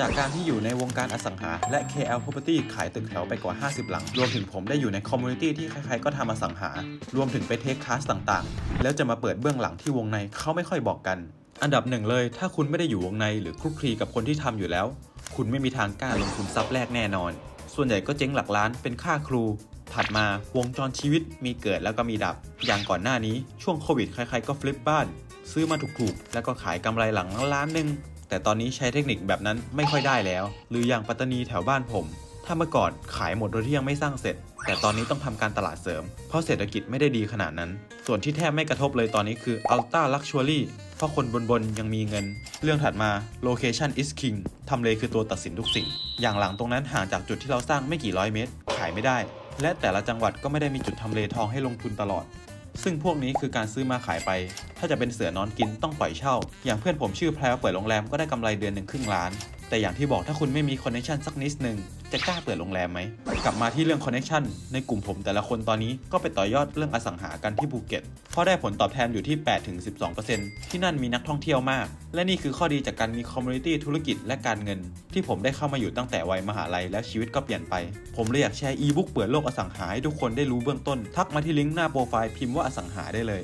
จากการที่อยู่ในวงการอสังหา และ KL Property ขายตึกแถวไปกว่า 50 หลัง รวมถึงผมได้อยู่ในคอมมูนิตี้ที่ใครๆ ก็ทำอสังหา รวมถึงไปเทคคลาสต่างๆ แล้วจะมาเปิดเบื้องหลังที่วงในเขาไม่ค่อยบอกกัน อันดับหนึ่งเลย ถ้าคุณไม่ได้อยู่วงในหรือคลุกคลีกับคนที่ทำอยู่แล้ว คุณไม่มีทางกล้าลงทุนซับแรกแน่นอน ส่วนใหญ่ก็เจ๊งหลักล้านเป็นค่าครู ถัดมาวงจรชีวิตมีเกิดแล้วก็มีดับ อย่างก่อนหน้านี้ช่วงโควิดใครๆก็ฟลิปบ้าน ซื้อมาถูกๆแล้วก็ขายกำไรหลังละล้านหนึ่ง แต่ตอนนี้ใช้เทคนิคแบบนั้นไม่ค่อยได้แล้ว หรืออย่างปัตตานีแถวบ้านผม ถ้าเมื่อก่อนขายหมดโดยที่ยังไม่สร้างเสร็จ แต่ตอนนี้ต้องทำการตลาดเสริม เพราะเศรษฐกิจไม่ได้ดีขนาดนั้น ส่วนที่แทบไม่กระทบเลยตอนนี้คือ Ultra Luxury เพราะคนบนๆยังมีเงิน เรื่องถัดมา Location is king ทำเลคือตัวตัดสินทุกสิ่ง อย่างหลังตรงนั้นห่างจากจุดที่เราสร้างไม่กี่ร้อยเมตร ขายไม่ได้ และแต่ละจังหวัดก็ไม่ได้มีจุดทำเลทองให้ลงทุนตลอด ซึ่งพวกนี้คือการซื้อมาขายไป ถ้าจะเป็นเสือนอนกินต้องปล่อยเช่า อย่างเพื่อนผมชื่อแพรวเปิดโรงแรมก็ได้กำไรเดือนหนึ่งครึ่งล้าน แต่อย่างที่บอกถ้าคุณไม่มีคอนเนคชันสักนิดหนึ่งจะกล้าเปิดโรงแรมไหม กลับมาที่เรื่องคอนเนคชันในกลุ่มผมแต่ละคนตอนนี้ก็ไปต่อยอดเรื่องอสังหากันที่ภูเก็ตเพราะได้ผลตอบแทนอยู่ที่ 8-12%ที่นั่นมีนักท่องเที่ยวมาก และนี่คือข้อดีจากการมีคอมมูนิตี้ธุรกิจและการเงิน ที่ผมได้เข้ามาอยู่ตั้งแต่วัยมหาลัยและชีวิตก็เปลี่ยนไป ผมเลยอยากแชร์อีบุ๊กเปิดโลกอสังหาให้ทุกคนได้รู้เบื้องต้น ทักมาที่ลิงก์หน้าโปรไฟล์พิมพ์ว่าอสังหาได้เลย